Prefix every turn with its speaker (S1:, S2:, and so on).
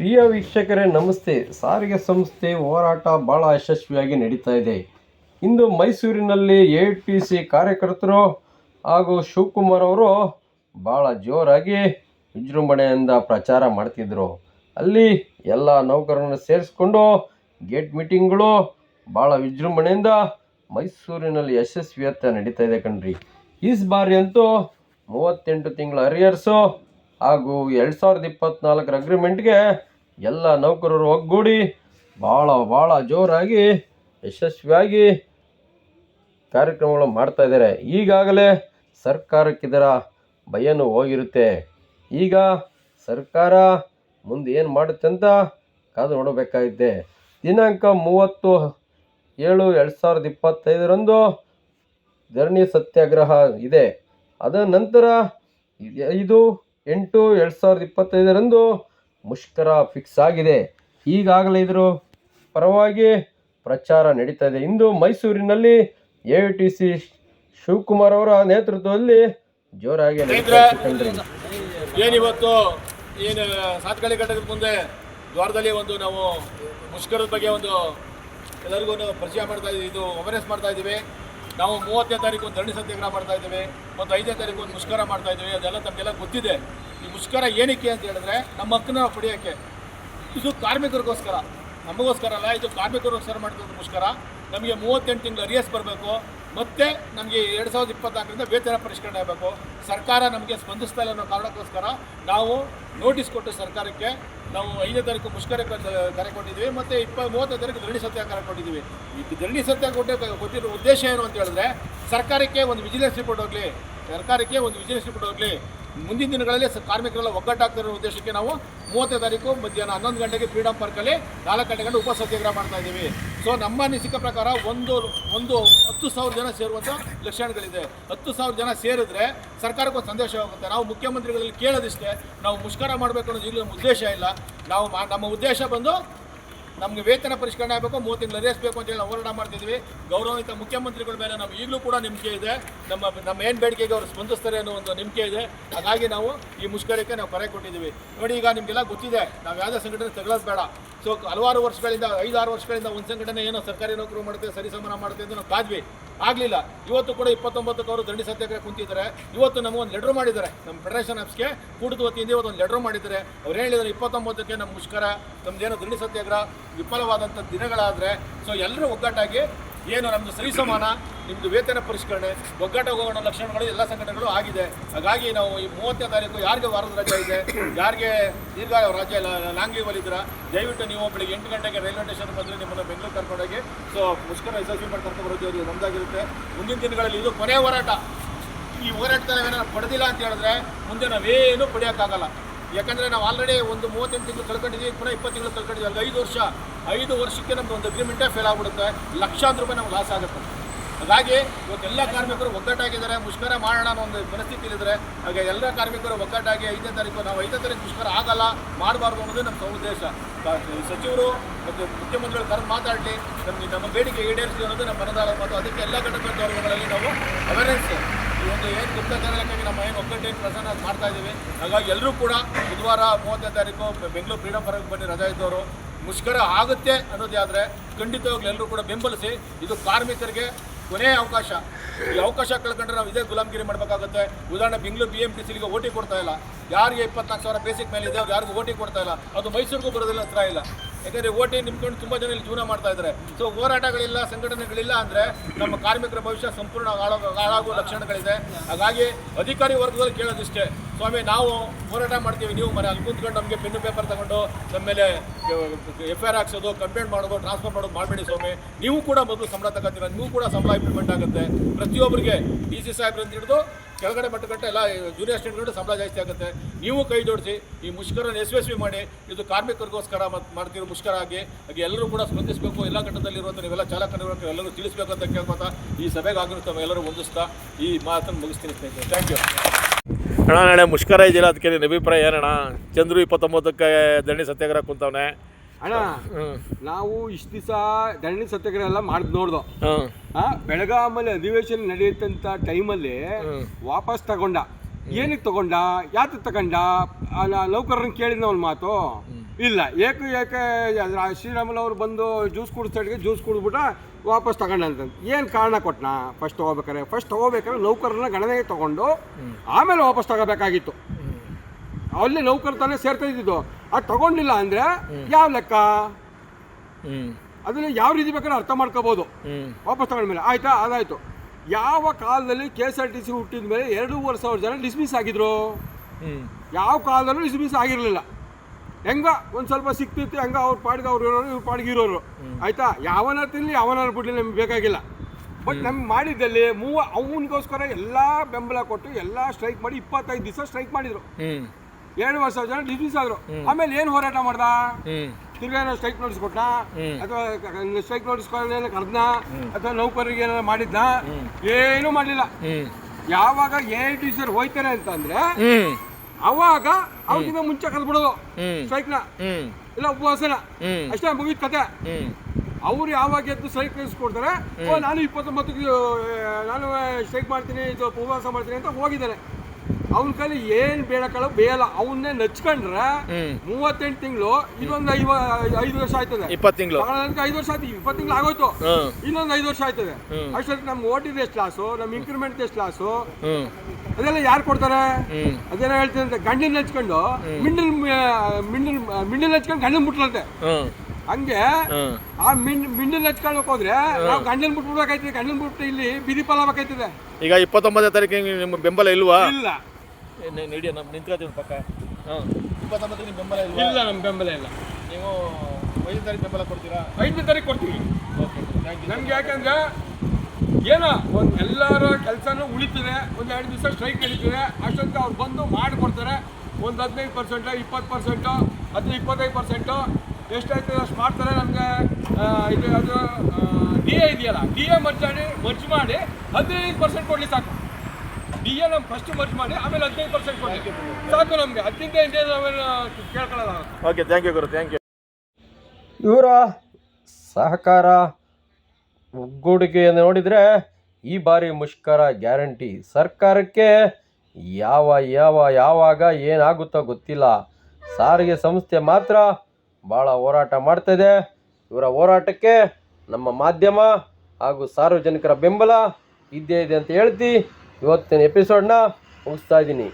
S1: ಪ್ರಿಯ ವೀಕ್ಷಕರೇ, ನಮಸ್ತೆ. ಸಾರಿಗೆ ಸಂಸ್ಥೆ ಹೋರಾಟ ಬಹಳ ಯಶಸ್ವಿಯಾಗಿ ನಡೀತಾ ಇದೆ. ಇಂದು ಮೈಸೂರಿನಲ್ಲಿ ಎ ಪಿ ಸಿ ಕಾರ್ಯಕರ್ತರು ಹಾಗೂ ಶಿವಕುಮಾರ್ ಅವರು ಭಾಳ ಜೋರಾಗಿ ವಿಜೃಂಭಣೆಯಿಂದ ಪ್ರಚಾರ ಮಾಡ್ತಿದ್ದರು ಅಲ್ಲಿ ಎಲ್ಲ ನೌಕರರನ್ನು ಸೇರಿಸ್ಕೊಂಡು ಗೇಟ್ ಮೀಟಿಂಗ್ಗಳು ಭಾಳ ವಿಜೃಂಭಣೆಯಿಂದ ಮೈಸೂರಿನಲ್ಲಿ ಯಶಸ್ವಿಯತ್ತ ನಡೀತಾ ಇದೆ ಕಣ್ರಿ. ಈ ಬಾರಿ ಅಂತೂ ಮೂವತ್ತೆಂಟು ತಿಂಗಳ ಅರಿಯರ್ಸು ಹಾಗೂ ಎರಡು ಸಾವಿರದ ಇಪ್ಪತ್ತ್ನಾಲ್ಕರ ಅಗ್ರಿಮೆಂಟ್ಗೆ ಎಲ್ಲ ನೌಕರರು ಒಗ್ಗೂಡಿ ಭಾಳ ಭಾಳ ಜೋರಾಗಿ ಯಶಸ್ವಿಯಾಗಿ ಕಾರ್ಯಕ್ರಮಗಳು ಮಾಡ್ತಾ ಇದ್ದಾರೆ. ಈಗಾಗಲೇ ಸರ್ಕಾರಕ್ಕಿದರ ಭಯನೂ ಹೋಗಿರುತ್ತೆ. ಈಗ ಸರ್ಕಾರ ಮುಂದೆ ಏನು ಮಾಡುತ್ತೆ ಅಂತ ಕಾದು ನೋಡಬೇಕಾಗಿದೆ. ದಿನಾಂಕ ಮೂವತ್ತು ಏಳು ಎರಡು ಸಾವಿರದ ಇಪ್ಪತ್ತೈದರಂದು ಧರಣಿ ಸತ್ಯಾಗ್ರಹ ಇದೆ. ಅದರ ನಂತರ ಇದು ಐದು ಎಂಟು ಎರಡು ಸಾವಿರದ ಇಪ್ಪತ್ತೈದರಂದು ಮುಷ್ಕರ ಫಿಕ್ಸ್ ಆಗಿದೆ. ಈಗಾಗಲೇ ಇದರ ಪರವಾಗಿ ಪ್ರಚಾರ ನಡೀತಾ ಇದೆ ಇಂದು ಮೈಸೂರಿನಲ್ಲಿ ಎ ಟಿ ಸಿ ಶಿವಕುಮಾರ್ ಅವರ ನೇತೃತ್ವದಲ್ಲಿ ಜೋರಾಗಿ.
S2: ಏನಿವತ್ತು ಏನು ಸಾತ್ಕಳಿ ಘಟಕದ ಮುಂದೆ ದ್ವಾರದಲ್ಲಿ ಒಂದು ನಾವು ಮುಷ್ಕರದ ಬಗ್ಗೆ ಒಂದು ಎಲ್ಲರಿಗೂ ಪರಿಚಯ ಮಾಡ್ತಾ ಇದ್ದೀವಿ. ಇದು ಅವೇರ್ನೆಸ್ ಮಾಡ್ತಾ ಇದ್ದೀವಿ. ನಾವು ಮೂವತ್ತನೇ ತಾರೀಕು ಒಂದು ಧರಣಿ ಸತ್ಯಾಗ್ರಹ ಮಾಡ್ತಾ ಇದ್ದೀವಿ. ಮತ್ತು ಐದನೇ ತಾರೀಕು ಒಂದು ಮುಷ್ಕರ ಮಾಡ್ತಾ ಇದ್ದೀವಿ. ಅದೆಲ್ಲ ತಮಗೆಲ್ಲ ಗೊತ್ತಿದೆ. ಈ ಮುಷ್ಕರ ಏನಕ್ಕೆ ಅಂತ ಹೇಳಿದ್ರೆ ನಮ್ಮ ಹಕ್ಕನ್ನ ನಾವು ಪಡೆಯೋಕ್ಕೆ. ಇದು ಕಾರ್ಮಿಕರಿಗೋಸ್ಕರ. ನಮಗೋಸ್ಕರ ಅಲ್ಲ, ಇದು ಕಾರ್ಮಿಕರಿಗೋಸ್ಕರ ಮಾಡಿದ ಮುಷ್ಕರ. ನಮಗೆ ಮೂವತ್ತೆಂಟು ತಿಂಗಳು ಅರಿಯಸ್ ಬರಬೇಕು. ಮತ್ತೆ ನಮಗೆ ಎರಡು ಸಾವಿರದ ಇಪ್ಪತ್ನಾಲ್ಕರಿಂದ ವೇತನ ಪರಿಷ್ಕರಣೆ ಆಗಬೇಕು. ಸರ್ಕಾರ ನಮಗೆ ಸ್ಪಂದಿಸ್ತಾ ಇಲ್ಲ ಅನ್ನೋ ಕಾರಣಕ್ಕೋಸ್ಕರ ನಾವು ನೋಟಿಸ್ ಕೊಟ್ಟು ಸರ್ಕಾರಕ್ಕೆ ನಾವು ಐದನೇ ತಾರೀಕು ಮುಷ್ಕರಕ್ಕೆ ಕರೆ ಕೊಟ್ಟಿದ್ದೀವಿ. ಮತ್ತು ಇಪ್ಪ, ಮೂವತ್ತನೇ ತಾರೀಕು ಧರಣಿ ಸತ್ಯಾಗ್ರಹ ಕೊಟ್ಟಿದ್ದೀವಿ. ಈ ಧರಣಿ ಸತ್ಯಾಗ್ರಹ ಕೊಟ್ಟು, ಕೊಟ್ಟಿರೋ ಉದ್ದೇಶ ಏನು ಅಂತ ಹೇಳಿದ್ರೆ ಸರ್ಕಾರಕ್ಕೆ ಒಂದು ವಿಜಿಲೆನ್ಸ್ ರಿಪೋರ್ಟ್ ಹೋಗಲಿ. ಸರ್ಕಾರಕ್ಕೆ ಒಂದು ವಿಜಿಲೆನ್ಸ್ ರಿಪೋರ್ಟ್ ಹೋಗಲಿ. ಮುಂದಿನ ದಿನಗಳಲ್ಲಿ ಕಾರ್ಮಿಕರೆಲ್ಲ ಒಗ್ಗಟ್ಟಾಗ್ತಿರೋ ಉದ್ದೇಶಕ್ಕೆ ನಾವು ಮೂವತ್ತನೇ ತಾರೀಕು ಮಧ್ಯಾಹ್ನ ಹನ್ನೊಂದು ಗಂಟೆಗೆ ಫ್ರೀಡಮ್ ಪಾರ್ಕಲ್ಲಿ ನಾಲ್ಕು ಗಂಟೆ ಗಂಟೆ ಉಪ ಮಾಡ್ತಾ ಇದ್ದೀವಿ. ಸೊ ನಮ್ಮ ಅನಿಸಿಕೆ ಪ್ರಕಾರ ಒಂದು ಒಂದು ಹತ್ತು ಸಾವಿರ ಜನ ಸೇರುವಂಥ ಲಕ್ಷಣಗಳಿದೆ. ಹತ್ತು ಸಾವಿರ ಜನ ಸೇರಿದ್ರೆ ಸರ್ಕಾರಕ್ಕೆ ಒಂದು ಸಂದೇಶ ಹೋಗುತ್ತೆ. ನಾವು ಮುಖ್ಯಮಂತ್ರಿಗಳಲ್ಲಿ ಕೇಳೋದಿಷ್ಟೇ. ನಾವು ಮುಷ್ಕರ ಮಾಡಬೇಕು ಅನ್ನೋದು ಈಗಲೂ ನಮ್ಮ ಉದ್ದೇಶ ಇಲ್ಲ. ನಾವು ನಮ್ಮ ಉದ್ದೇಶ ಬಂದು ನಮಗೆ ವೇತನ ಪರಿಷ್ಕರಣೆ ಆಗಬೇಕು, ಮೂವತ್ತು ತಿಂಗಳು ಅರಿಯಿಸಬೇಕು ಅಂತೇಳಿ ನಾವು ಹೋರಾಟ ಮಾಡ್ತಿದ್ವಿ. ಗೌರವಿತ ಮುಖ್ಯಮಂತ್ರಿಗಳ ಮೇಲೆ ನಾವು ಈಗಲೂ ಕೂಡ ನಂಬಿಕೆ ಇದೆ. ನಮ್ಮ ನಮ್ಮ ಏನು ಬೇಡಿಕೆಗೆ ಅವರು ಸ್ಪಂದಿಸ್ತಾರೆ ಅನ್ನೋ ಒಂದು ನಂಬಿಕೆ ಇದೆ. ಹಾಗಾಗಿ ನಾವು ಈ ಮುಷ್ಕರಕ್ಕೆ ನಾವು ಕರೆ ಕೊಟ್ಟಿದ್ದೀವಿ. ನೋಡಿ, ಈಗ ನಿಮಗೆಲ್ಲ ಗೊತ್ತಿದೆ, ನಾವು ಯಾವುದೇ ಸಂಘಟನೆ ತಗೊಳ್ಳೋದು ಬೇಡ. ಸೊ ಹಲವಾರು ವರ್ಷಗಳಿಂದ, ಐದಾರು ವರ್ಷಗಳಿಂದ ಒಂದು ಸಂಘಟನೆ ಏನೋ ಸರ್ಕಾರಿ ನೌಕರು ಮಾಡುತ್ತೆ ಸರಿಸಮಾನ ಮಾಡುತ್ತೆ ಅಂತ ನಾವು ಕಾದ್ವಿ. ಆಗಲಿಲ್ಲ. ಇವತ್ತು ಕೂಡ ಇಪ್ಪತ್ತೊಂಬತ್ತಕ್ಕೆ ಅವರು ದಂಡಿ ಸತ್ಯಾಗ್ರಹ ಕುಂತಿದ್ದಾರೆ. ಇವತ್ತು ನಮಗೊಂದು ಲೆಟ್ರ್ ಮಾಡಿದ್ದಾರೆ. ನಮ್ಮ ಫೆಡರೇಷನ್ ಆಫ್ಸ್ಗೆ ಕೂಡಿದ ವತಿಯಿಂದ ಇವತ್ತು ಒಂದು ಲೆಟ್ರ್ ಮಾಡಿದ್ದಾರೆ. ಅವ್ರು ಹೇಳಿದ್ದಾರೆ? ಇಪ್ಪತ್ತೊಂಬತ್ತಕ್ಕೆ ನಮ್ಮ ಮುಷ್ಕರ, ನಮ್ದೇನೋ ದಂಡಿ ಸತ್ಯಾಗ್ರಹ. ವಿಫಲವಾದಂಥ ದಿನಗಳಾದರೆ ಸೊ ಎಲ್ಲರೂ ಒಗ್ಗಟ್ಟಾಗಿ ಏನು ನಮ್ಮದು ಸರಿಸಮಾನ ನಿಮ್ಮದು ವೇತನ ಪರಿಷ್ಕರಣೆ ಒಗ್ಗಟ್ಟು ಹೋಗೋಣ ಲಕ್ಷಣಗಳು, ಎಲ್ಲ ಸಂಘಟನೆಗಳು ಆಗಿದೆ. ಹಾಗಾಗಿ ನಾವು ಈ ಮೂವತ್ತನೇ ತಾರೀಕು ಯಾರಿಗೆ ವಾರದ ರಜೆ ಇದೆ, ಯಾರಿಗೆ ದೀರ್ಘ ರಜೆ ಇಲ್ಲ ಲಾಂಗ್ ಇದ್ದೀರಾ, ದಯವಿಟ್ಟು ನೀವು ಬೆಳಿಗ್ಗೆ ಎಂಟು ಗಂಟೆಗೆ ರೈಲ್ವೆ ಸ್ಟೇಷನ್ ಬಂದರೆ ನಿಮ್ಮನ್ನು ಬೆಂಗಳೂರು ಕರ್ಕೊಂಡೋಗಿ ಸೊ ಮುಷ್ಕರ ಯಶಸ್ವಿ ಮಾಡಿ ಕರ್ಕೊಂಡು ಬರೋದು ನಮ್ಮದಾಗಿರುತ್ತೆ ಮುಂದಿನ ದಿನಗಳಲ್ಲಿ ಇದು ಕೊನೆ ಹೋರಾಟ. ಈ ಹೋರಾಟದಲ್ಲಿ ಏನಾದ್ರು ಪಡೆದಿಲ್ಲ ಅಂತ ಹೇಳಿದ್ರೆ ಮುಂದೆ ನಾವೇನು ಪಡೆಯೋಕ್ಕಾಗಲ್ಲ. ಯಾಕಂದರೆ ನಾವು ಆಲ್ರೆಡಿ ಒಂದು ಮೂವತ್ತೆಂಟು ತಿಂಗಳು ಕಳ್ಕೊಂಡಿದ್ದೀವಿ ಪುನಃ ಇಪ್ಪತ್ತು ತಿಂಗಳು ಕಳ್ಕೊಂಡಿದ್ದೀವಿ ಅಲ್ಲಿ ಐದು ವರ್ಷ, ಐದು ವರ್ಷಕ್ಕೆ ನಮ್ದು ಒಂದು ಅಗ್ರಿಮೆಂಟೇ ಫೇಲ್ ಆಗ್ಬಿಡುತ್ತೆ. ಲಕ್ಷಾಂತರ ರೂಪಾಯಿ ನಮ್ಗೆ ಲಾಸ್ ಆಗುತ್ತೆ. ಹಾಗಾಗಿ ಇವತ್ತೆಲ್ಲ ಕಾರ್ಮಿಕರು ಒಗ್ಗಟ್ಟಾಗಿದ್ದಾರೆ. ಮುಷ್ಕರ ಮಾಡೋಣ ಅನ್ನೋ ಒಂದು ಪರಿಸ್ಥಿತಿಲಿದ್ದಾರೆ ಹಾಗೆ ಎಲ್ಲ ಕಾರ್ಮಿಕರು ಒಗ್ಗಟ್ಟಾಗಿ ಐದನೇ ತಾರೀಕು, ನಾವು ಐದನೇ ತಾರೀಕು ಮುಷ್ಕರ ಆಗಲ್ಲ, ಮಾಡಬಾರ್ದು ಅನ್ನೋದು ನಮ್ಮ ಉದ್ದೇಶ. ಸಚಿವರು ಮತ್ತು ಮುಖ್ಯಮಂತ್ರಿಗಳು ಕರೆದು ಮಾತಾಡಲಿ, ನಮಗೆ ನಮ್ಮ ಬೇಡಿಕೆ ಈಡೇರಿಸಿ ಅನ್ನೋದು ನಮ್ಮ ಮನದಾಳ ಮತ್ತು ಅದಕ್ಕೆ ಎಲ್ಲ ಘಟಕ ನಾವು ಅವೇರ್ನೆಸ್ ಒಂದು ಏನು ಗುಪ್ತಚರಕ್ಕಾಗಿ ನಮ್ಮ ಏನು ಒಗ್ಗಟ್ಟೇನು ಪ್ರಸನ್ನ ಮಾಡ್ತಾ ಇದ್ದೀವಿ ಹಾಗಾಗಿ ಎಲ್ಲರೂ ಕೂಡ ಬುಧವಾರ ಮೂವತ್ತನೇ ತಾರೀಕು ಬೆಂಗಳೂರು ಫ್ರೀಡಮ್ ಪಾರ್ಕ್ ಬನ್ನಿ ರಜಾ ಇದ್ದವರು. ಮುಷ್ಕರ ಆಗುತ್ತೆ ಅನ್ನೋದಾದರೆ ಖಂಡಿತವಾಗ್ಲೂ ಎಲ್ಲರೂ ಕೂಡ ಬೆಂಬಲಿಸಿ ಇದು ಕಾರ್ಮಿಕರಿಗೆ ಕೊನೆಯ ಅವಕಾಶ. ಈ ಅವಕಾಶ ಕಳ್ಕೊಂಡ್ರೆ ನಾವು ಇದೇ ಗುಲಾಮಗಿರಿ ಮಾಡಬೇಕಾಗುತ್ತೆ. ಉದಾಹರಣೆ ಬೆಂಗಳೂರು ಬಿ ಎಂ ಟಿ ಸಿಲಿಗೆ ಓಟಿ ಕೊಡ್ತಾ ಇಲ್ಲ. ಯಾರಿಗೆ ಇಪ್ಪತ್ನಾಲ್ಕು ಸಾವಿರ ಬೇಸಿಕ್ ಮೇಲೆ ಇದೆ, ಅವ್ರು ಯಾರಿಗೂ ಓಟಿ ಕೊಡ್ತಾ ಇಲ್ಲ. ಅದು ಮೈಸೂರಿಗೂ ಬರೋದಿಲ್ಲ, ಹತ್ರ ಇಲ್ಲ. ಯಾಕಂದರೆ ಓಟಿ ನಿಂತ್ಕೊಂಡು ತುಂಬ ಜನ ಇಲ್ಲಿ ಜೀವನ ಮಾಡ್ತಾ ಇದ್ದಾರೆ ಸೊ ಹೋರಾಟಗಳಿಲ್ಲ, ಸಂಘಟನೆಗಳಿಲ್ಲ ಅಂದರೆ ನಮ್ಮ ಕಾರ್ಮಿಕರ ಭವಿಷ್ಯ ಸಂಪೂರ್ಣ ಹಾಳಾಗೋ ಹಾಳಾಗುವ ಲಕ್ಷಣಗಳಿದೆ. ಹಾಗಾಗಿ ಅಧಿಕಾರಿ ವರ್ಗದಲ್ಲಿ ಕೇಳೋದಿಷ್ಟೇ. ಸ್ವಾಮಿ, ನಾವು ಹೋರಾಟ ಮಾಡ್ತೀವಿ. ನೀವು ಮನೆ ಅಲ್ಲಿ ಕೂತ್ಕೊಂಡು ನಮಗೆ ಪೆನ್ನು ಪೇಪರ್ ತಗೊಂಡು ನಮ್ಮ ಮೇಲೆ ಎಫ್ ಐ ಆರ್ ಹಾಕ್ಸೋದು, ಕಂಪ್ಲೇಂಟ್ ಮಾಡೋದು, ಟ್ರಾನ್ಸ್ಫರ್ ಮಾಡೋದು ಮಾಡಬೇಡಿ ಸ್ವಾಮಿ. ನೀವು ಕೂಡ ಮೊದಲು ಸಂಬಳ ತಗೋತೀರ. ನೀವು ಕೂಡ ಸಂಬಳ ಇಂಪ್ಲಿಮೆಂಟ್ ಆಗುತ್ತೆ. ಪ್ರತಿಯೊಬ್ಬರಿಗೆ ಡಿ ಸಿ ಸಾಹೇಬ್ರಂತ ಹಿಡಿದು ಕೆಳಗಡೆ ಮಟ್ಟಗಟ್ಟೆ ಎಲ್ಲ ಜೂನಿಯರ್ ಸ್ಟೇಟ್ಗಳು ಸಂಬಳ ಜಾಸ್ತಿ ಆಗುತ್ತೆ. ನೀವು ಕೈ ಜೋಡಿಸಿ, ಈ ಮುಷ್ಕರನ ಯಶಸ್ವಿ ಮಾಡಿ, ಇದು ಕಾರ್ಮಿಕರಿಗೋಸ್ಕರ ಮತ್ತು ಮಾಡ್ತಿರೋ ಮುಷ್ಕರ ಆಗಿ, ಹಾಗೆ ಎಲ್ಲರೂ ಕೂಡ ಸ್ಪಂದಿಸಬೇಕು. ಎಲ್ಲ ಘಟ್ಟದಲ್ಲಿರುವಂಥ ನೀವೆಲ್ಲ ಚಾಲಕ ನಿರ್ವಾಹಕರು ಎಲ್ಲರೂ ತಿಳಿಸ್ಬೇಕು ಅಂತ ಕೇಳ್ಕೊತಾ ಈ ಸಭೆಗೆ ಆಗಿರುತ್ತೆ ಎಲ್ಲರೂ ಹೊಂದಿಸ್ತಾ ಈ ಮಾತನ್ನು ಮುಗಿಸ್ತೀನಿ ಸ್ನೇಹಿತರೆ. ಥ್ಯಾಂಕ್ ಯು ಅಣ್ಣ ನಾಳೆ ಮುಷ್ಕರ ಇದೆಯಲ್ಲ ಅದಕ್ಕೆ ನಿನ್ನ ಅಭಿಪ್ರಾಯ ಏನಣ್ಣ? ಚಂದ್ರು ಇಪ್ಪತ್ತೊಂಬತ್ತಕ್ಕೆ ದಂಡಿ ಸತ್ಯಾಗ್ರಹ ಕುಂತವನೆ.
S3: ಅಣ್ಣ ನಾವು ಇಷ್ಟು ದಿವಸ ದಣ್ಣಿ ಸತ್ಯಾಗ್ರಹ ಎಲ್ಲ ಮಾಡಿದ್ ನೋಡ್ದೋ.
S2: ಹಾಂ
S3: ಬೆಳಗಾಮಲ್ಲಿ ಅಧಿವೇಶನ ನಡೆಯುತ್ತಂತ ಟೈಮಲ್ಲಿ ವಾಪಸ್ ತಗೊಂಡ. ಏನಕ್ಕೆ ತಗೊಂಡ? ಯಾತಕ್ಕೆ ತಗೊಂಡ? ನೌಕರನ್ನ ಕೇಳಿದ್ನ ಒಂದು ಮಾತು? ಇಲ್ಲ ಏಕೆ ಏಕೆ ಶ್ರೀರಾಮುಲು ಅವ್ರು ಬಂದು ಜ್ಯೂಸ್ ಕುಡಿಸ್ತಾಡಿಗೆ ಜ್ಯೂಸ್ ಕುಡಿದ್ಬಿಟ್ಟು ವಾಪಸ್ ತಗೊಂಡ ಅಂತ ಏನು ಕಾರಣ ಕೊಟ್ಟನ ಫಸ್ಟ್ ತಗೋಬೇಕಾರೆ ಫಸ್ಟ್ ತಗೋಬೇಕಾದ್ರೆ ನೌಕರನ್ನ ಗಣನೆಗೆ ತಗೊಂಡು ಆಮೇಲೆ ವಾಪಸ್ ತಗೋಬೇಕಾಗಿತ್ತು. ಅಲ್ಲಿ ನೌಕರ ತಾನೇ ಸೇರ್ತಾ ಇದ್ದಿದ್ದು. ಅದು ತಗೊಂಡಿಲ್ಲ ಅಂದರೆ ಯಾವ ಲೆಕ್ಕ? ಅದನ್ನ ಯಾವ ರೀತಿ ಬೇಕಾದ್ರೆ ಅರ್ಥ ಮಾಡ್ಕೋಬೋದು. ವಾಪಸ್ ತಗೊಂಡ್ಮೇಲೆ ಆಯ್ತಾ? ಅದಾಯ್ತು. ಯಾವ ಕಾಲದಲ್ಲಿ K S R T C ಹುಟ್ಟಿದ ಮೇಲೆ ಎರಡೂವರೆ ಸಾವಿರ ಜನ ಡಿಸ್ಮಿಸ್ ಆಗಿದ್ರು. ಯಾವ ಕಾಲದಲ್ಲೂ ಡಿಸ್ಮಿಸ್ ಆಗಿರಲಿಲ್ಲ. ಹೆಂಗ? ಒಂದು ಸ್ವಲ್ಪ ಸಿಕ್ತಿತ್ತು ಹೆಂಗ ಅವ್ರ ಪಾಡಿಗೆ ಅವ್ರು ಇರೋರು ಇವ್ರ ಪಾಡಿಗೆ ಇರೋರು. ಆಯ್ತಾ? ಯಾವನ ತಿನ್ಲಿ ಯಾವನ ಬಿಡ್ಲಿ ನಮ್ಗೆ ಬೇಕಾಗಿಲ್ಲ. ಬಟ್ ನಮ್ಗೆ ಮಾಡಿದ್ದಲ್ಲಿ ಮೂವ ಅವನಿಗೋಸ್ಕರ ಎಲ್ಲ ಬೆಂಬಲ ಕೊಟ್ಟು ಎಲ್ಲ ಸ್ಟ್ರೈಕ್ ಮಾಡಿ ಇಪ್ಪತ್ತೈದು ದಿವಸ ಸ್ಟ್ರೈಕ್ ಮಾಡಿದ್ರು. ಎರಡು ವರ್ಷ ಜನ ಡಿಸ್ಮಿಸ್ ಆದ್ರು. ಆಮೇಲೆ ಏನು ಹೋರಾಟ ಮಾಡ್ದ? ತಿರ್ಗಾ ಏನೋ ಸ್ಟ್ರೈಕ್ ನೋಟಿಸ್ ಕೊಟ್ಟ ಅಥವಾ ಸ್ಟ್ರೈಕ್ ನೋಟಿಸ್ ಕರೆದ್ನ? ಅಥವಾ ನೌಕರಿಗೆ ಏನಾರ ಮಾಡಿದ್ನ? ಏನೂ ಮಾಡಲಿಲ್ಲ. ಯಾವಾಗ ಎ ಟಿ ಸರ್ ಹೋಯ್ತಾರೆ ಅಂತಂದ್ರೆ ಅವಾಗ ಅವ್ರಿಗಿಂತ ಮುಂಚೆ ಕಲ್ಬಿಡೋದು ಸ್ಟ್ರೈಕ್ನ ಇಲ್ಲ ಉಪವಾಸನ. ಅಷ್ಟೇ ಮುಗಿದ ಕತೆ. ಅವ್ರು ಯಾವಾಗ ಎದ್ದು ಸ್ಟ್ರೈಕ್ ಕೊಡ್ತಾರೆ ನಾನು ಇಪ್ಪತ್ತೊಂಬತ್ತಕ್ಕೆ ಆ, ನಾನು ಸ್ಟ್ರೈಕ್ ಮಾಡ್ತೀನಿ ಇದು ಉಪವಾಸ ಮಾಡ್ತೀನಿ ಅಂತ ಹೋಗಿದ್ದಾನೆ ಅವನ ಕೈಲಿ ಏನ್ ಬೇಡಕಳ ಬೇಯಲ್ಲ. ಅವನ್ನೇ ನಚ್ಕೊಂಡ್ರೆ ಮೂವತ್ತೆಂಟು ತಿಂಗಳು ಇದೊಂದು ಐವ ಐದು ವರ್ಷ ಆಯ್ತದೆ.
S2: ಇಪ್ಪತ್ತು ತಿಂಗಳು.
S3: ಐದು ವರ್ಷ ಆಯ್ತು ಇಪ್ಪತ್ತು ತಿಂಗಳು ಆಗೋಯ್ತು. ಇನ್ನೊಂದು ಐದು ವರ್ಷ ಆಯ್ತದೆ. ಅಷ್ಟೊತ್ತಿಗೆ ನಮ್ಗೆ ಓಟಿದ ಎಷ್ಟು ಲಾಸು ನಮ್ಮ ಇಂಕ್ರಿಮೆಂಟ್ ಎಷ್ಟು ಲಾಸು ಅದೆಲ್ಲ ಯಾರು ಕೊಡ್ತಾರೆ? ಅದೇನೋ ಹೇಳ್ತೀನಿ ಅಂತ ಗಂಡಿನ ಹಚ್ಕೊಂಡು ಮಿಂಡಲ್ ಮಿಂಡಲ್ ಮಿಂಡಲ್ ಹಚ್ಕೊಂಡು ಗಂಡನ್ ಬಿಟ್ಲಂತೆ ಹಂಗೆ ಆ ಮಿಂಡ್ ಮಿಂಡಲ್ ಹಚ್ಕೊಳಕ್ ಹೋದ್ರೆ ನಾವು ಗಂಡನ್ ಬಿಟ್ಬಿಡ್ಬೇಕಾಯ್ತದೆ ಗಂಡನ್ ಬಿಟ್ಟು ಇಲ್ಲಿ ಬಿದಿ ಪಾಲಾಗಬೇಕಾಯ್ತದೆ
S2: ಈಗ ಇಪ್ಪತ್ತೊಂಬತ್ತನೇ ತಾರೀಕಿಗೆ ನಿಮ್ಮ ಬೆಂಬಲ ಇಲ್ವಾ?
S3: ಇಲ್ಲ.
S2: ನಡಿ ನಮ್ಮ ನಿಂತ್ಕೊಳ್ತೀವಿ ಪಕ್ಕ. ಹಾಂ. ಇಪ್ಪತ್ತೊಂಬತ್ತು ನಿಮ್ಮ ಬೆಂಬಲ ಇಲ್ಲ
S3: ಇಲ್ಲ ನಮ್ಮ ಬೆಂಬಲ ಇಲ್ಲ.
S2: ನೀವು ಐದನೇ ತಾರೀಕು ಬೆಂಬಲ ಕೊಡ್ತೀರಾ?
S3: ಐದನೇ ತಾರೀಕು ಕೊಡ್ತೀವಿ. ಓಕೆ ನಮ್ಗೆ ಯಾಕಂದ್ರೆ ಏನೋ ಒಂದು ಎಲ್ಲರ ಕೆಲಸನೂ ಉಳಿತದೆ ಒಂದು ಎರಡು ದಿವಸ ಸ್ಟ್ರೈಕ್ ನಡೀತದೆ ಅಷ್ಟೊತ್ತಿಗೆ ಅವ್ರು ಬಂದು ಮಾಡಿಕೊಡ್ತಾರೆ. ಒಂದು ಹದಿನೈದು ಪರ್ಸೆಂಟು ಇಪ್ಪತ್ತು ಪರ್ಸೆಂಟು ಹದಿನೈದು ಇಪ್ಪತ್ತೈದು ಪರ್ಸೆಂಟು ಎಷ್ಟಾಯ್ತದೆ ಅಷ್ಟು ಮಾಡ್ತಾರೆ. ನಮಗೆ ಇದು ಅದು ಡಿ ಎ ಇದೆಯಲ್ಲ ಡಿ ಎ ಮರ್ಜ್ ಮಾಡಿ ಮರ್ಜ್ ಮಾಡಿ ಹದಿನೈದು ಪರ್ಸೆಂಟ್ ಕೊಡಲಿ ಸಾಕು. ಡಿ ಎ ನಮ್ಮ ಫಸ್ಟ್ ಮರ್ಜ್ ಮಾಡಿ ಆಮೇಲೆ ಹದಿನೈದು ಪರ್ಸೆಂಟ್ ಕೊಡಿ ಸಾಕು ನಮಗೆ. ಅದಕ್ಕಿಂತ ನಾವೇನು ಕೇಳ್ಕೊಳ್ಳೋದು
S2: ಓಕೆ ಥ್ಯಾಂಕ್ ಯು ಗುರು ಥ್ಯಾಂಕ್ ಯು
S1: ಇವರ ಸಹಕಾರ ಒಗ್ಗೂಡಿಕೆ ನೋಡಿದರೆ ಈ ಬಾರಿ ಮುಷ್ಕರ ಗ್ಯಾರಂಟಿ. ಸರ್ಕಾರಕ್ಕೆ ಯಾವ ಯಾವ ಯಾವಾಗ ಏನಾಗುತ್ತೋ ಗೊತ್ತಿಲ್ಲ. ಸಾರಿಗೆ ಸಂಸ್ಥೆ ಮಾತ್ರ ಭಾಳ ಹೋರಾಟ ಮಾಡ್ತಾಯಿದೆ ಇವರ ಹೋರಾಟಕ್ಕೆ ನಮ್ಮ ಮಾಧ್ಯಮ ಹಾಗೂ ಸಾರ್ವಜನಿಕರ ಬೆಂಬಲ ಇದ್ದೇ ಇದೆ ಅಂತ ಹೇಳ್ತಿ. ಇವತ್ತಿನ ಎಪಿಸೋಡ್ನ ಮುಗಿಸ್ತಾ ಇದ್ದೀನಿ.